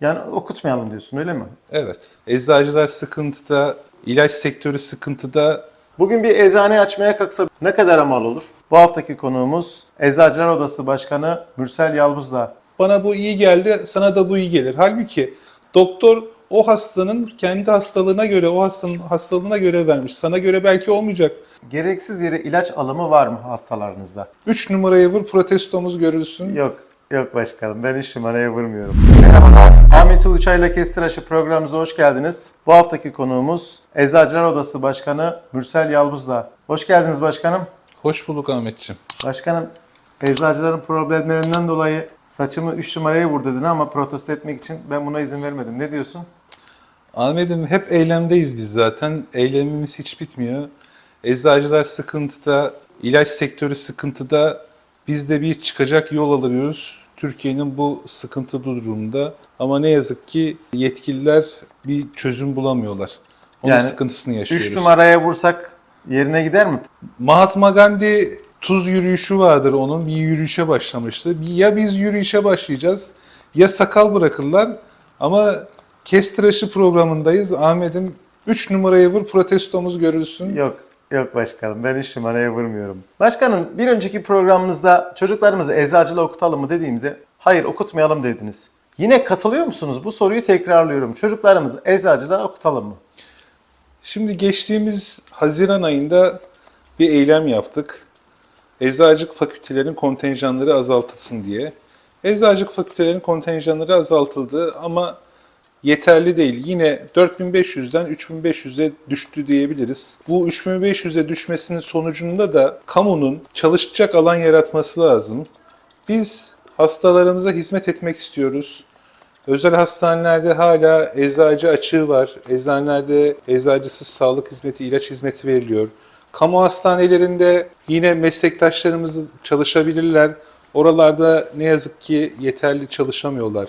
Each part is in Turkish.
Yani okutmayalım diyorsun öyle mi? Evet. Eczacılar sıkıntıda, ilaç sektörü sıkıntıda. Bugün bir eczane açmaya kalksa ne kadar mal olur? Bu haftaki konuğumuz Eczacılar Odası Başkanı Mürsel Yalbuz'la. Bana bu iyi geldi, sana da bu iyi gelir. Halbuki doktor o hastanın kendi hastalığına göre, o hastanın hastalığına göre vermiş. Sana göre belki olmayacak. Gereksiz yere ilaç alımı var mı hastalarınızda? 3 numaraya vur protestomuz görülsün. Yok, yok başkanım. Ben üç numaraya vurmuyorum. Merhabalar. Ahmet Uluçay'la Kestir Aşı programımıza hoş geldiniz. Bu haftaki konuğumuz Eczacılar Odası Başkanı Mürsel Yalbuz'la. Hoş geldiniz başkanım. Hoş bulduk Ahmetciğim. Başkanım, eczacıların problemlerinden dolayı saçımı 3 numaraya vur dedin ama protesto etmek için ben buna izin vermedim. Ne diyorsun? Ahmet'im hep eylemdeyiz biz zaten. Eylemimiz hiç bitmiyor. Eczacılar sıkıntıda, ilaç sektörü sıkıntıda. Biz de bir çıkacak yol alıyoruz. Türkiye'nin bu sıkıntı durumunda. Ama ne yazık ki yetkililer bir çözüm bulamıyorlar. Onun Yani sıkıntısını yaşıyoruz. 3 numaraya vursak yerine gider mi? Mahatma Gandhi tuz yürüyüşü vardır onun. Bir yürüyüşe başlamıştı. Ya biz yürüyüşe başlayacağız ya sakal bırakırlar. Ama kestiraşı programındayız. Ahmet'im 3 numaraya vur protestomuz görülsün. Yok, yok başkanım. Ben 3 numaraya vurmuyorum. Başkanım, bir önceki programımızda çocuklarımızı eczacılığa okutalım mı dediğimde hayır okutmayalım dediniz. Yine katılıyor musunuz? Bu soruyu tekrarlıyorum. Çocuklarımızı eczacılığa okutalım mı? Şimdi geçtiğimiz Haziran ayında bir eylem yaptık. Eczacılık fakültelerin kontenjanları azaltılsın diye. Eczacılık fakültelerin kontenjanları azaltıldı ama yeterli değil. Yine 4500'den 3500'e düştü diyebiliriz. Bu 3500'e düşmesinin sonucunda da kamunun çalışacak alan yaratması lazım. Biz hastalarımıza hizmet etmek istiyoruz. Özel hastanelerde hala eczacı açığı var. Eczanelerde eczacısız sağlık hizmeti, ilaç hizmeti veriliyor. Kamu hastanelerinde yine meslektaşlarımız çalışabilirler. Oralarda ne yazık ki yeterli çalışamıyorlar.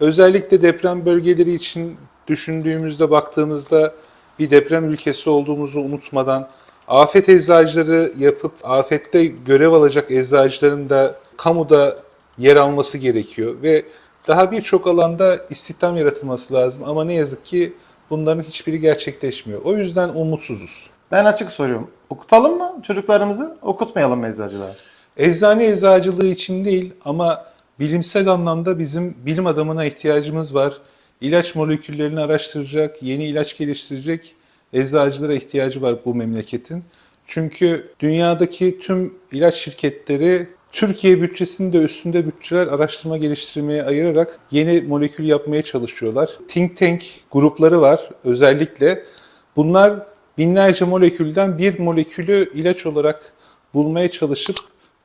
Özellikle deprem bölgeleri için düşündüğümüzde, baktığımızda bir deprem ülkesi olduğumuzu unutmadan afet eczacıları yapıp afette görev alacak eczacıların da kamuda yer alması gerekiyor ve daha birçok alanda istihdam yaratılması lazım ama ne yazık ki bunların hiçbiri gerçekleşmiyor. O yüzden umutsuzuz. Ben açık soruyorum. Okutalım mı çocuklarımızı? Okutmayalım mı eczacılığa? Eczane eczacılığı için değil ama bilimsel anlamda bizim bilim adamına ihtiyacımız var. İlaç moleküllerini araştıracak, yeni ilaç geliştirecek eczacılara ihtiyacı var bu memleketin. Çünkü dünyadaki tüm ilaç şirketleri Türkiye bütçesinin de üstünde bütçeler araştırma geliştirmeye ayırarak yeni molekül yapmaya çalışıyorlar. Think Tank grupları var özellikle. Bunlar binlerce molekülden bir molekülü ilaç olarak bulmaya çalışıp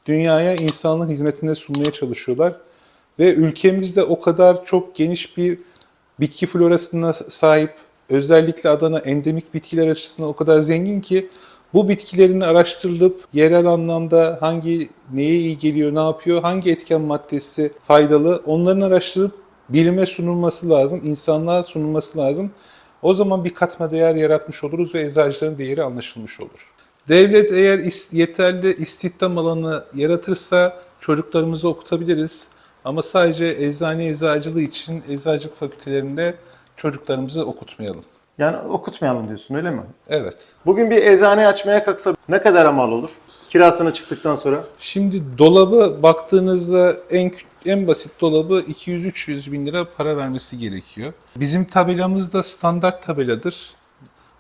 dünyaya insanlığın hizmetine sunmaya çalışıyorlar. Ve ülkemizde o kadar çok geniş bir bitki florasına sahip, özellikle Adana endemik bitkiler açısından o kadar zengin ki bu bitkilerin araştırılıp yerel anlamda hangi neye iyi geliyor, ne yapıyor, hangi etken maddesi faydalı onların araştırıp bilime sunulması lazım, insanlığa sunulması lazım. O zaman bir katma değer yaratmış oluruz ve eczacıların değeri anlaşılmış olur. Devlet eğer is- yeterli istihdam alanı yaratırsa çocuklarımızı okutabiliriz. Ama sadece eczane eczacılığı için eczacılık fakültelerinde çocuklarımızı okutmayalım. Yani okutmayalım diyorsun öyle mi? Evet. Bugün bir eczane açmaya kalksa ne kadar mal olur? Kirasını çıktıktan sonra. Şimdi dolabı baktığınızda en en basit dolabı 200-300 bin lira para vermesi gerekiyor. Bizim tabelamız da standart tabeladır.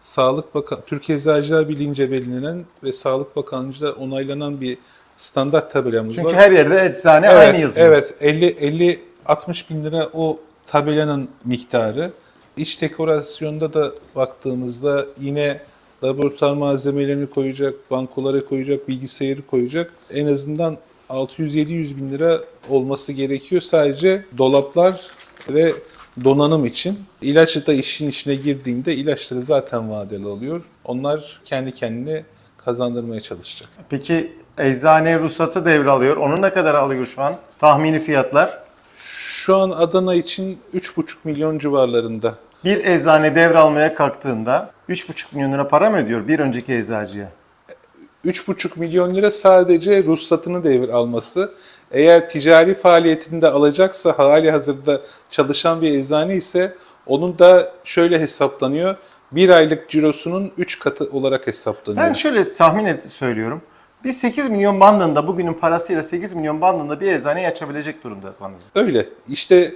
Sağlık Bakan Türkiye Eczacılar Birliği'nce belirlenen ve Sağlık Bakanlığı'nca onaylanan bir standart tabelamız Çünkü var. her yerde eczane evet, aynı yazıyor. Evet, 50 50 60 bin lira o tabelanın miktarı. İç dekorasyonda da baktığımızda yine laboratuvar malzemelerini koyacak, bankoları koyacak, bilgisayarı koyacak. En azından 600-700 bin lira olması gerekiyor sadece dolaplar ve donanım için. İlaç da işin içine girdiğinde ilaçları zaten vadeli alıyor. Onlar kendi kendine kazandırmaya çalışacak. Peki eczane ruhsatı devralıyor. Onu ne kadar alıyor şu an? Tahmini fiyatlar. Şu an Adana için 3,5 milyon civarlarında. Bir eczane devralmaya kalktığında 3,5 milyon lira para mı ödüyor bir önceki eczacıya? 3,5 milyon lira sadece ruhsatını devir alması. Eğer ticari faaliyetinde alacaksa hali hazırda çalışan bir eczane ise onun da şöyle hesaplanıyor. Bir aylık cirosunun 3 katı olarak hesaplanıyor. Ben şöyle tahmin et söylüyorum. Biz 8 milyon bandında bugünün parasıyla 8 milyon bandında bir eczaneyi açabilecek durumda sanırım. Öyle. İşte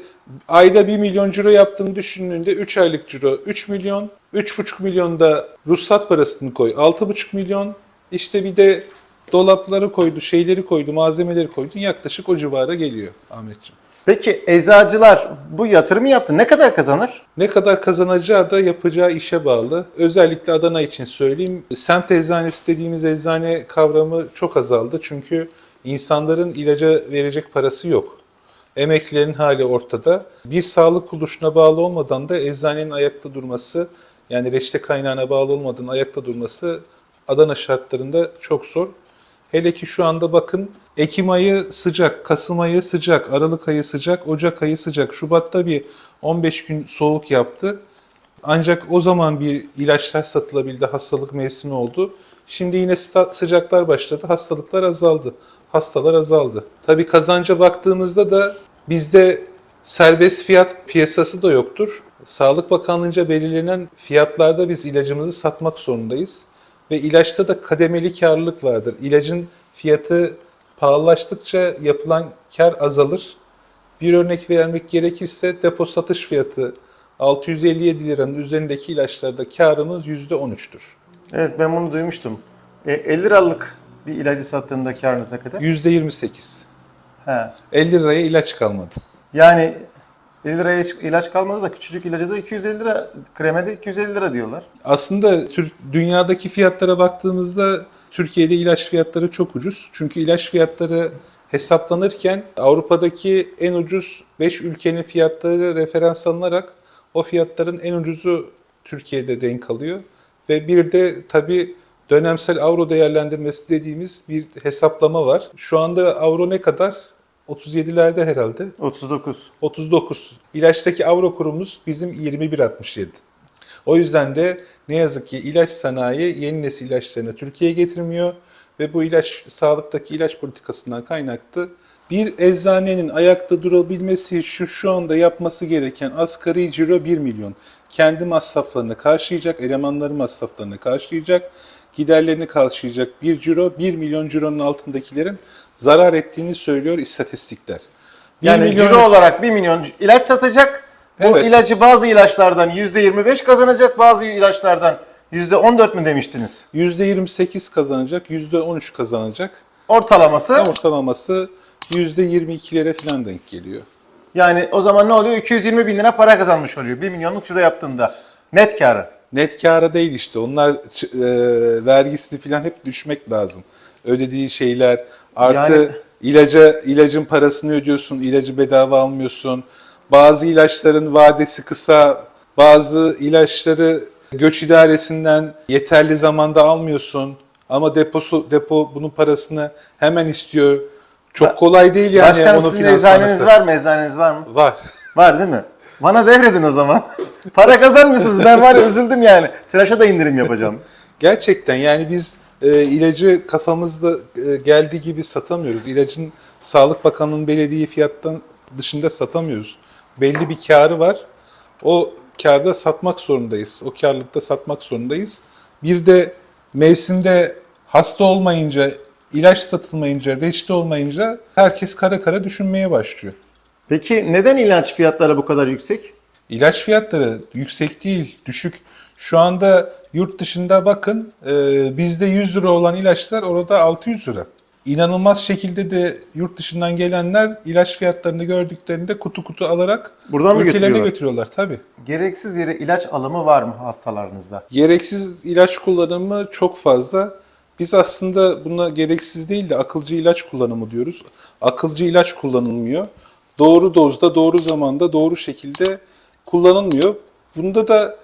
ayda 1 milyon ciro yaptığını düşündüğünde 3 aylık ciro 3 milyon, 3,5 milyon da ruhsat parasını koy 6,5 milyon. İşte bir de dolapları koydu, şeyleri koydu, malzemeleri koydu. Yaklaşık o civara geliyor Ahmetciğim. Peki eczacılar bu yatırımı yaptı. Ne kadar kazanır? Ne kadar kazanacağı da yapacağı işe bağlı. Özellikle Adana için söyleyeyim. Semt eczanesi dediğimiz eczane kavramı çok azaldı. Çünkü insanların ilaca verecek parası yok. Emeklilerin hali ortada. Bir sağlık kuruluşuna bağlı olmadan da eczanenin ayakta durması, yani reçete kaynağına bağlı olmadan ayakta durması Adana şartlarında çok zor. Hele ki şu anda bakın Ekim ayı sıcak, Kasım ayı sıcak, Aralık ayı sıcak, Ocak ayı sıcak. Şubat'ta bir 15 gün soğuk yaptı. Ancak o zaman bir ilaçlar satılabildi, hastalık mevsimi oldu. Şimdi yine sıcaklar başladı, hastalıklar azaldı, hastalar azaldı. Tabii kazanca baktığımızda da bizde serbest fiyat piyasası da yoktur. Sağlık Bakanlığı'nca belirlenen fiyatlarda biz ilacımızı satmak zorundayız. Ve ilaçta da kademeli karlılık vardır. İlacın fiyatı pahalılaştıkça yapılan kar azalır. Bir örnek vermek gerekirse depo satış fiyatı 657 liranın üzerindeki ilaçlarda karımız %13'tür. Evet ben bunu duymuştum. E, 50 liralık bir ilacı sattığında karınız ne kadar? %28. He. 50 liraya ilaç kalmadı. Yani 50 liraya ilaç kalmadı da küçücük ilacı da 250 lira, kreme de 250 lira diyorlar. Aslında Tür- dünyadaki fiyatlara baktığımızda Türkiye'de ilaç fiyatları çok ucuz. Çünkü ilaç fiyatları hesaplanırken Avrupa'daki en ucuz 5 ülkenin fiyatları referans alınarak o fiyatların en ucuzu Türkiye'de denk alıyor. Ve bir de tabii dönemsel avro değerlendirmesi dediğimiz bir hesaplama var. Şu anda avro ne kadar? 37'lerde herhalde. 39. 39. İlaçtaki avro kurumuz bizim 21.67. O yüzden de ne yazık ki ilaç sanayi yeni nesil ilaçlarını Türkiye'ye getirmiyor ve bu ilaç sağlıktaki ilaç politikasından kaynaklı bir eczanenin ayakta durabilmesi şu şu anda yapması gereken asgari ciro 1 milyon. Kendi masraflarını karşılayacak, elemanları masraflarını karşılayacak, giderlerini karşılayacak bir ciro 1 milyon cironun altındakilerin zarar ettiğini söylüyor istatistikler. Bir Yani milyon- ciro olarak 1 milyon ilaç satacak. Bu Evet. ilacı bazı ilaçlardan %25 kazanacak, bazı ilaçlardan %14 mü demiştiniz? %28 kazanacak, %13 kazanacak. Ortalaması. Ortalaması %22'lere falan denk geliyor. Yani o zaman ne oluyor? 220 bin lira para kazanmış oluyor. 1 milyonluk ciro yaptığında. Net karı. Net kâra değil işte. Onlar e, vergisini falan hep düşmek lazım. Ödediği şeyler artı Yani- ilaca ilacın parasını ödüyorsun, ilacı bedava almıyorsun. Bazı ilaçların vadesi kısa, bazı ilaçları göç idaresinden yeterli zamanda almıyorsun. Ama deposu depo bunun parasını hemen istiyor. Çok kolay değil yani Başkanım onu sizin finansmanısı. eczaneniz var mı? Eczaneniz var mı? Var. Var değil mi? Bana devredin o zaman. Para kazanmıyorsunuz. Ben var ya üzüldüm yani. Tıraşa da indirim yapacağım. Gerçekten yani biz e, ilacı kafamızda e, geldiği gibi satamıyoruz. İlacın Sağlık Bakanlığı'nın belediye fiyattan dışında satamıyoruz. Belli bir karı var. O karda satmak zorundayız. O karlılıkta satmak zorundayız. Bir de mevsimde hasta olmayınca, ilaç satılmayınca, reçete olmayınca herkes kara kara düşünmeye başlıyor. Peki neden ilaç fiyatları bu kadar yüksek? İlaç fiyatları yüksek değil, düşük. Şu anda yurt dışında bakın e, bizde 100 lira olan ilaçlar orada 600 lira. İnanılmaz şekilde de yurt dışından gelenler ilaç fiyatlarını gördüklerinde kutu kutu alarak Buradan mı ülkelerine götürüyorlar? götürüyorlar tabii. Gereksiz yere ilaç alımı var mı hastalarınızda? Gereksiz ilaç kullanımı çok fazla. Biz aslında buna gereksiz değil de akılcı ilaç kullanımı diyoruz. Akılcı ilaç kullanılmıyor. Doğru dozda, doğru zamanda, doğru şekilde kullanılmıyor. Bunda da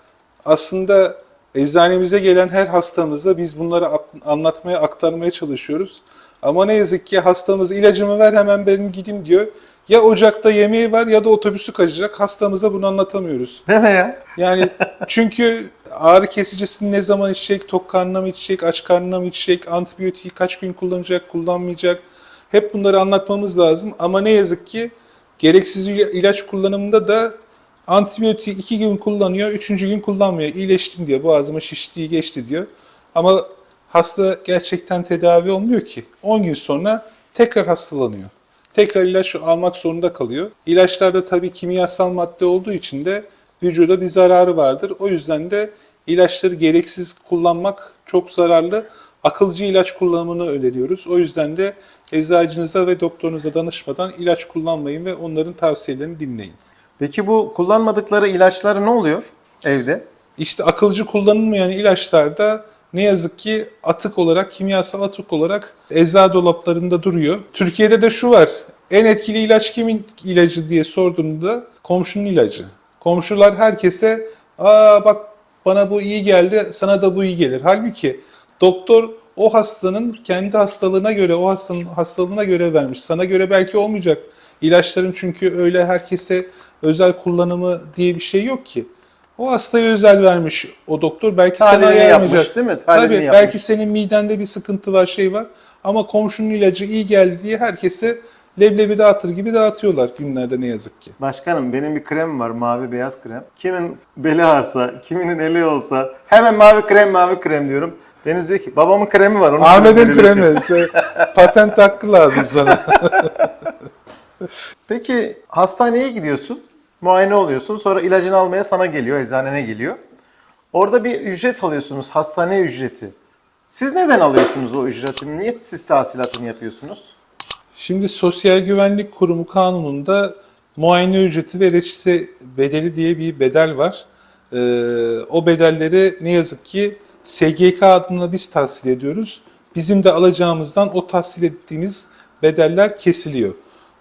aslında eczanemize gelen her hastamıza biz bunları at- anlatmaya, aktarmaya çalışıyoruz. Ama ne yazık ki hastamız ilacımı ver hemen benim gideyim diyor. Ya ocakta yemeği var ya da otobüsü kaçacak. Hastamıza bunu anlatamıyoruz. Değil mi ya? Yani çünkü ağrı kesicisini ne zaman içecek, tok karnına mı içecek, aç karnına mı içecek, antibiyotiği kaç gün kullanacak, kullanmayacak. Hep bunları anlatmamız lazım ama ne yazık ki gereksiz ila- ilaç kullanımında da antibiyotik iki gün kullanıyor, üçüncü gün kullanmıyor. İyileştim diyor, boğazıma şiştiği geçti diyor. Ama hasta gerçekten tedavi olmuyor ki. 10 gün sonra tekrar hastalanıyor. Tekrar ilaç almak zorunda kalıyor. İlaçlarda tabii kimyasal madde olduğu için de vücuda bir zararı vardır. O yüzden de ilaçları gereksiz kullanmak çok zararlı. Akılcı ilaç kullanımını öneriyoruz. O yüzden de eczacınıza ve doktorunuza danışmadan ilaç kullanmayın ve onların tavsiyelerini dinleyin. Peki bu kullanmadıkları ilaçları ne oluyor evde? İşte akılcı kullanılmayan ilaçlarda ne yazık ki atık olarak, kimyasal atık olarak eczacı dolaplarında duruyor. Türkiye'de de şu var. En etkili ilaç kimin ilacı diye sorduğunda komşunun ilacı. Komşular herkese aa bak bana bu iyi geldi, sana da bu iyi gelir. Halbuki doktor o hastanın kendi hastalığına göre, o hastanın hastalığına göre vermiş. Sana göre belki olmayacak. İlaçların çünkü öyle herkese özel kullanımı diye bir şey yok ki. O hastaya özel vermiş o doktor. Belki sana Talibine ayarlamayacak. yapmış, değil mi? Talibine Tabii yapmış. belki senin midende bir sıkıntı var, şey var. Ama komşunun ilacı iyi geldi diye herkese leblebi dağıtır gibi dağıtıyorlar günlerde ne yazık ki. Başkanım benim bir krem var mavi beyaz krem. Kimin beli ağrısa, kiminin eli olsa hemen mavi krem mavi krem diyorum. Deniz diyor ki babamın kremi var. Onu Ahmet'in sürdürüyor." kremi. Sen- Patent hakkı lazım sana. Peki hastaneye gidiyorsun, muayene oluyorsun, sonra ilacını almaya sana geliyor, eczanene geliyor. Orada bir ücret alıyorsunuz, hastane ücreti. Siz neden alıyorsunuz o ücreti? Niye siz tahsilatını yapıyorsunuz? Şimdi Sosyal Güvenlik Kurumu kanununda muayene ücreti ve reçete bedeli diye bir bedel var. Ee, o bedelleri ne yazık ki SGK adına biz tahsil ediyoruz. Bizim de alacağımızdan o tahsil ettiğimiz bedeller kesiliyor.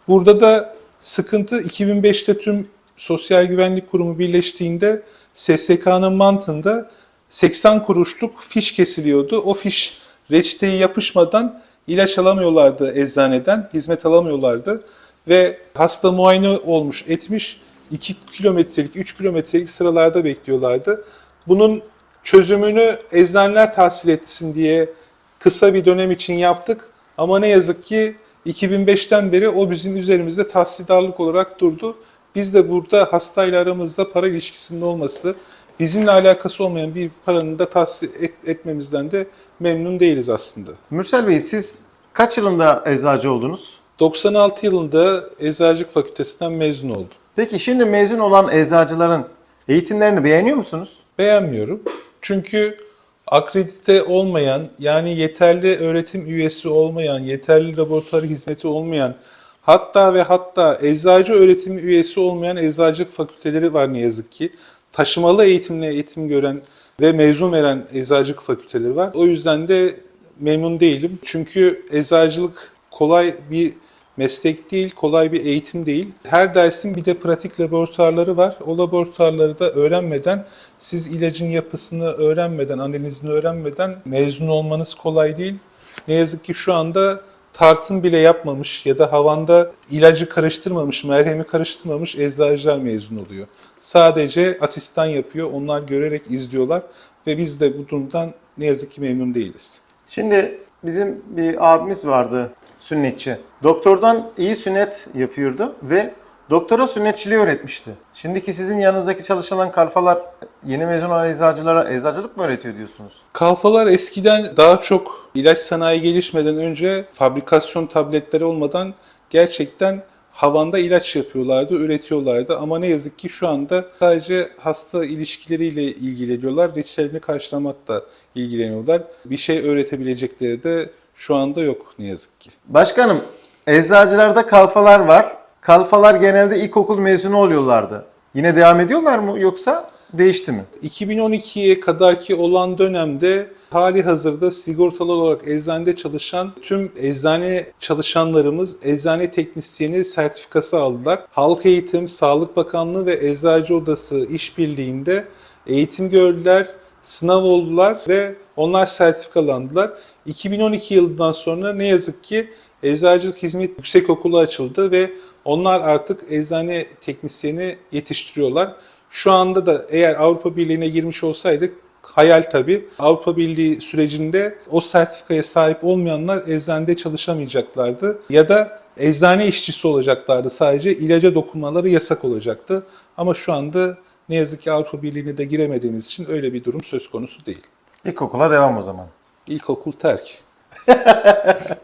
Burada da sıkıntı 2005'te tüm Sosyal Güvenlik Kurumu birleştiğinde SSK'nın mantığında 80 kuruşluk fiş kesiliyordu. O fiş reçeteye yapışmadan ilaç alamıyorlardı eczaneden, hizmet alamıyorlardı. Ve hasta muayene olmuş, etmiş, 2 kilometrelik, 3 kilometrelik sıralarda bekliyorlardı. Bunun çözümünü eczaneler tahsil etsin diye kısa bir dönem için yaptık. Ama ne yazık ki 2005'ten beri o bizim üzerimizde tahsidarlık olarak durdu. Biz de burada hastayla aramızda para ilişkisinin olması, bizimle alakası olmayan bir paranın da tahsil et- etmemizden de memnun değiliz aslında. Mürsel Bey siz kaç yılında eczacı oldunuz? 96 yılında Eczacılık Fakültesinden mezun oldum. Peki şimdi mezun olan eczacıların eğitimlerini beğeniyor musunuz? Beğenmiyorum. Çünkü akredite olmayan, yani yeterli öğretim üyesi olmayan, yeterli laboratuvar hizmeti olmayan, hatta ve hatta eczacı öğretimi üyesi olmayan eczacılık fakülteleri var ne yazık ki. Taşımalı eğitimle eğitim gören ve mezun veren eczacılık fakülteleri var. O yüzden de memnun değilim. Çünkü eczacılık kolay bir meslek değil, kolay bir eğitim değil. Her dersin bir de pratik laboratuvarları var. O laboratuvarları da öğrenmeden, siz ilacın yapısını öğrenmeden, analizini öğrenmeden mezun olmanız kolay değil. Ne yazık ki şu anda tartım bile yapmamış ya da havanda ilacı karıştırmamış, merhemi karıştırmamış eczacılar mezun oluyor. Sadece asistan yapıyor, onlar görerek izliyorlar ve biz de bu durumdan ne yazık ki memnun değiliz. Şimdi bizim bir abimiz vardı sünnetçi. Doktordan iyi sünnet yapıyordu ve doktora sünnetçiliği öğretmişti. Şimdiki sizin yanınızdaki çalışılan kalfalar yeni mezun olan eczacılara eczacılık mı öğretiyor diyorsunuz? Kalfalar eskiden daha çok ilaç sanayi gelişmeden önce fabrikasyon tabletleri olmadan gerçekten havanda ilaç yapıyorlardı, üretiyorlardı. Ama ne yazık ki şu anda sadece hasta ilişkileriyle ilgileniyorlar. Reçetelerini karşılamakla ilgileniyorlar. Bir şey öğretebilecekleri de şu anda yok ne yazık ki. Başkanım, eczacılarda kalfalar var. Kalfalar genelde ilkokul mezunu oluyorlardı. Yine devam ediyorlar mı yoksa değişti mi? 2012'ye kadarki olan dönemde hali hazırda sigortalı olarak eczanede çalışan tüm eczane çalışanlarımız eczane teknisyeni sertifikası aldılar. Halk Eğitim, Sağlık Bakanlığı ve Eczacı Odası işbirliğinde eğitim gördüler, sınav oldular ve onlar sertifikalandılar. 2012 yılından sonra ne yazık ki Eczacılık Hizmet Yüksekokulu açıldı ve onlar artık eczane teknisyeni yetiştiriyorlar. Şu anda da eğer Avrupa Birliği'ne girmiş olsaydık hayal tabii. Avrupa Birliği sürecinde o sertifikaya sahip olmayanlar eczanede çalışamayacaklardı. Ya da eczane işçisi olacaklardı sadece. ilaca dokunmaları yasak olacaktı. Ama şu anda ne yazık ki Avrupa Birliği'ne de giremediğimiz için öyle bir durum söz konusu değil. İlkokula devam o zaman. İlkokul terk.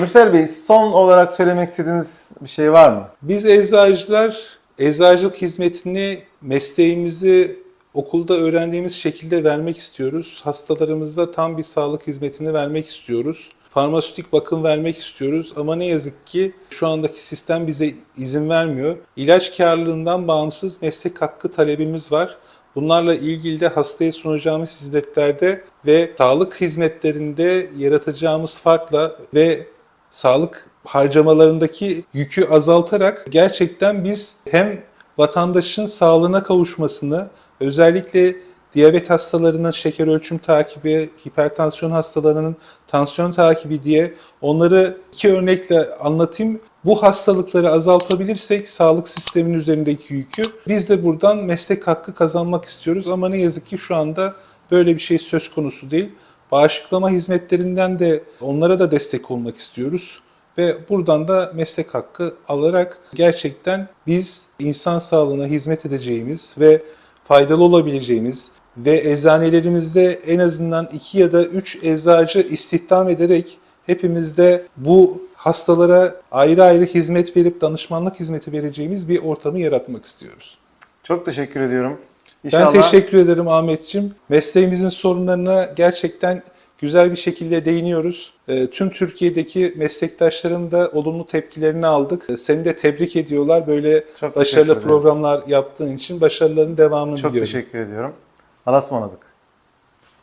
Mürsel Bey son olarak söylemek istediğiniz bir şey var mı? Biz eczacılar eczacılık hizmetini mesleğimizi okulda öğrendiğimiz şekilde vermek istiyoruz. Hastalarımıza tam bir sağlık hizmetini vermek istiyoruz. Farmasötik bakım vermek istiyoruz ama ne yazık ki şu andaki sistem bize izin vermiyor. İlaç karlılığından bağımsız meslek hakkı talebimiz var. Bunlarla ilgili de hastaya sunacağımız hizmetlerde ve sağlık hizmetlerinde yaratacağımız farkla ve sağlık harcamalarındaki yükü azaltarak gerçekten biz hem vatandaşın sağlığına kavuşmasını özellikle diyabet hastalarının şeker ölçüm takibi, hipertansiyon hastalarının tansiyon takibi diye onları iki örnekle anlatayım. Bu hastalıkları azaltabilirsek sağlık sisteminin üzerindeki yükü biz de buradan meslek hakkı kazanmak istiyoruz ama ne yazık ki şu anda böyle bir şey söz konusu değil. Bağışıklama hizmetlerinden de onlara da destek olmak istiyoruz. Ve buradan da meslek hakkı alarak gerçekten biz insan sağlığına hizmet edeceğimiz ve faydalı olabileceğimiz ve eczanelerimizde en azından iki ya da üç eczacı istihdam ederek hepimiz de bu hastalara ayrı ayrı hizmet verip danışmanlık hizmeti vereceğimiz bir ortamı yaratmak istiyoruz. Çok teşekkür ediyorum. Ben İnşallah teşekkür ederim Ahmetçim. Mesleğimizin sorunlarına gerçekten güzel bir şekilde değiniyoruz. Ee, Tüm Türkiye'deki meslektaşlarım da olumlu tepkilerini aldık. Ee, Seni de tebrik ediyorlar. Böyle teşekkür başarılı programlar yaptığın için başarıların devamını çok diliyorum. teşekkür ediyorum. Allah'a ısmarladık.